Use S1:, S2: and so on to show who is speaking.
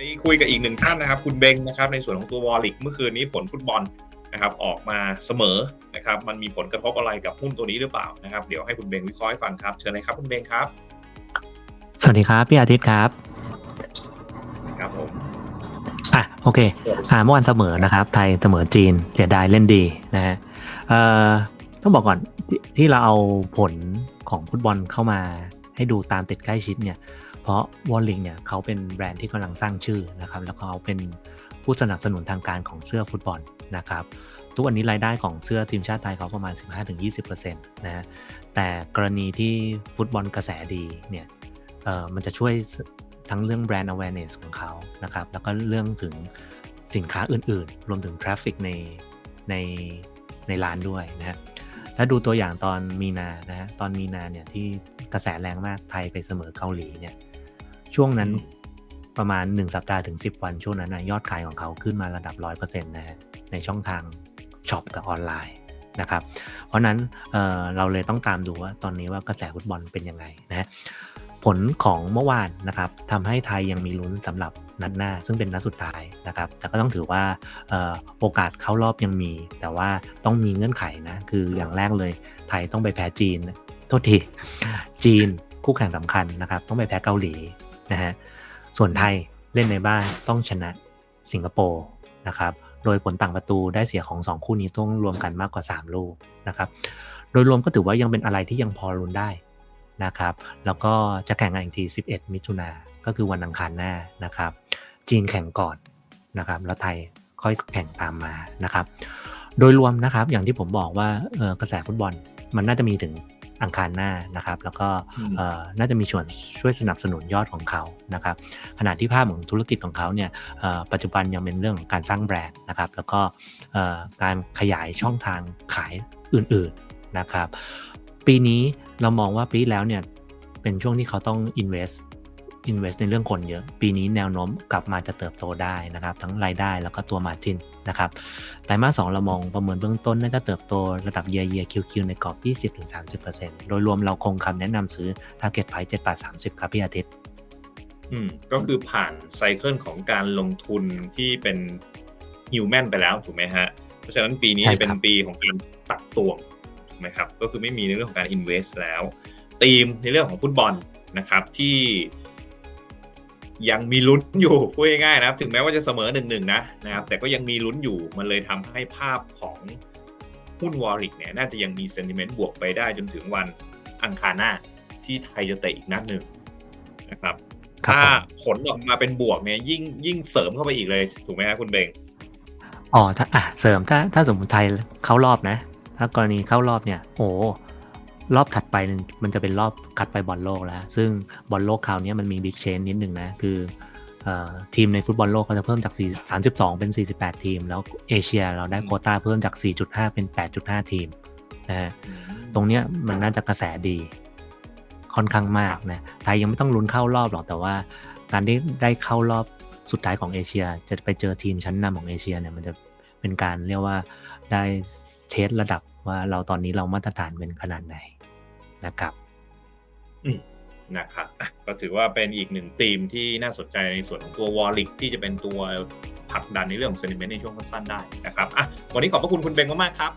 S1: ไปคุยกับอีกหนึ่งท่านนะครับ คุณเบงนะครับในส่วนของตัววอลลิกเมื่อคืนนี้ผลฟุตบอลนะครับออกมาเสมอนะครับมันมีผลกระทบอะไรกับหุ้นตัวนี้หรือเปล่านะครับเดี๋ยวให้คุณเบงวิเคราะห์ให้ฟังครับเชิญเลยครับคุณเบงครับ
S2: สวัสดีครับพี่อาทิตย์ครับ
S1: ครับผม
S2: อะโอเคอ่าเมื่อวานเสมอนะครับ ไทยเสมอจีนเสียดายเล่นดีนะฮะเอ่อต้องบอกก่อนที่ที่เราเอาผลของฟุตบอลเข้ามาให้ดูตามติดใกล้ชิดเนี่ยเพ ราะวอลลิงเนี่ยเขาเป็นแบรนด์ที่กำลังสร้างชื่อนะครับแล้วเขาเป็นผู้สนับสนุนทางการของเสื้อฟุตบอลนะครับทุกวันนี้รายได้ของเสื้อทีมชาติไทยเขาประมาณ 15-20%นะฮะแต่กรณีที่ฟุตบอลกระแสดีเนี่ยเออมันจะช่วยทั้งเรื่องแบรนด์ awareness ของเขานะครับแล้วก็เรื่องถึงสินค้าอื่นๆ รวมถึง traffic ในในในร้านด้วยนะฮะถ้าดูตัวอย่างตอนมีนานะฮะตอนมีนาเนี่ยที่กระแสแรงมากไทยไปเสมอเกาหลีเนี่ย ช่วงนั้นประมาณ 1 สัปดาห์ถึง 10 วันช่วงนั้นนะยอดขายของเขาขึ้นมาระดับ 100%นะฮะในช่องทางช็อปกับออนไลน์นะครับ เพราะนั้นเเราเลยต้องตามดูว่าตอนนี้ว่ากระแสฟุตบอลเป็นยังไงนะฮะผลของเมื่อวานนะครับทำให้ไทยยังมีลุ้นสำหรับนัดหน้า ซึ่งเป็นนัดสุดท้ายนะครับ แต่ก็ต้องถือว่าโอกาสเข้ารอบยังมี แต่ว่าต้องมีเงื่อนไขนะ คืออย่างแรกเลยไทยต้องไปแพ้จีน โทษที จีน คู่แข่งสำคัญนะครับ ต้องไปแพ้เกาหลีนะฮะส่วนไทยเล่นในบ้านต้องชนะสิงคโปร์นะครับโดยผลต่างประตูได้เสียของ 2 คู่นี้ต้องรวมกันมากกว่า 3 ลูกนะครับโดยรวมก็ถือว่ายังเป็นอะไรที่ยังพอรุนได้นะครับแล้วก็จะแข่งกันอีกที 11 มิถุนาก็คือวันอังคารหน้านะครับ จีนแข่งก่อนนะครับแล้วไทยค่อยแข่งตามมานะครับ โดยรวมนะครับอย่างที่ผมบอกว่ากระแสฟุตบอลมันน่าจะมีถึง อังคารหน้านะครับ แล้วก็น่าจะมีส่วนช่วยสนับสนุนยอดของเขานะครับขณะที่ภาพของธุรกิจของเขาเนี่ยปัจจุบันยังเป็นเรื่องของการสร้างแบรนด์นะครับ แล้วก็การขยายช่องทางขายอื่นๆนะครับ ปีนี้เรามองว่าปีแล้วเนี่ยเป็นช่วงที่เขาต้อง invest invest ในเรื่องคนเยอะ ปีนี้แนวโน้มกลับมาจะเติบโตได้นะครับ ทั้งรายได้แล้วก็ตัว margin นะครับไตรมาสสเรามองประเมินเบื้องต้นน่าจะเติบโตระดับ year year QQ ในกรอบ 20-30%โดยรวมเราคงคำแนะนำซื้อ target price 7บาท30 ครับพี่อาทิตย์
S1: อืมก็คือผ่านไซเคิลของการลงทุนที่เป็นฮิวแมนไปแล้วถูกไหมฮะ เพราะฉะนั้นปีนี้จะเป็นปีของการตัดตวงถูกไหมครับ ก็คือไม่มีในเรื่องของการ invest แล้วธีมในเรื่องของฟุตบอลนะครับที่ ยังมีลุ้นอยู่พูดง่ายๆนะครับ ถึงแม้ว่าจะเสมอหนึ่งหนึ่งนะนะครับ แต่ก็ยังมีลุ้นอยู่มันเลยทำให้ภาพของหุ้นวอริกเนี่ยน่าจะยังมีเซนติเมนต์บวกไปได้จนถึงวันอังคารหน้าที่ไทยจะเตะอีกนัดหนึ่งนะครับ ถ้าผลออกมาเป็นบวกเนี่ยยิ่งยิ่งเสริมเข้าไปอีกเลยถูกไหมครับคุณเบง
S2: อ๋อถ้าอะเสริมถ้าถ้าสมมติไทยเข้ารอบนะ ถ้ากรณีเข้ารอบเนี่ย โอ้ รอบถัดไปมันจะเป็นรอบคัดไปบอลโลกแล้ว ซึ่งบอลโลกคราวนี้มันมีบิ๊กเชนนิดหนึ่งนะ คือทีมในฟุตบอลโลกเขาจะเพิ่มจาก 32 เป็น 48 ทีม แล้วเอเชียเราได้โคต้าเพิ่มจาก 4.5 เป็น 8.5 ทีมนะฮะตรงเนี้ยมันน่าจะกระแสดีค่อนข้างมากนะไทยยังไม่ต้องลุ้นเข้ารอบหรอกแต่ว่า การได้ได้เข้ารอบสุดท้ายของเอเชีย จะไปเจอทีมชั้นนำของเอเชียเนี่ยมันจะเป็นการเรียกว่าได้เทสระดับว่าเราตอนนี้เรามาตรฐานเป็นขนาดไหน นะครับ
S1: อืมนะครับก็ถือว่าเป็นอีกหนึ่งธีมที่น่าสนใจในส่วนของตัววอลลิกที่จะเป็นตัวผลักดันในเรื่องของเซนิเมนต์ในช่วงสั้นได้นะครับอะวันนี้ขอบพระคุณคุณเบงมากๆครับ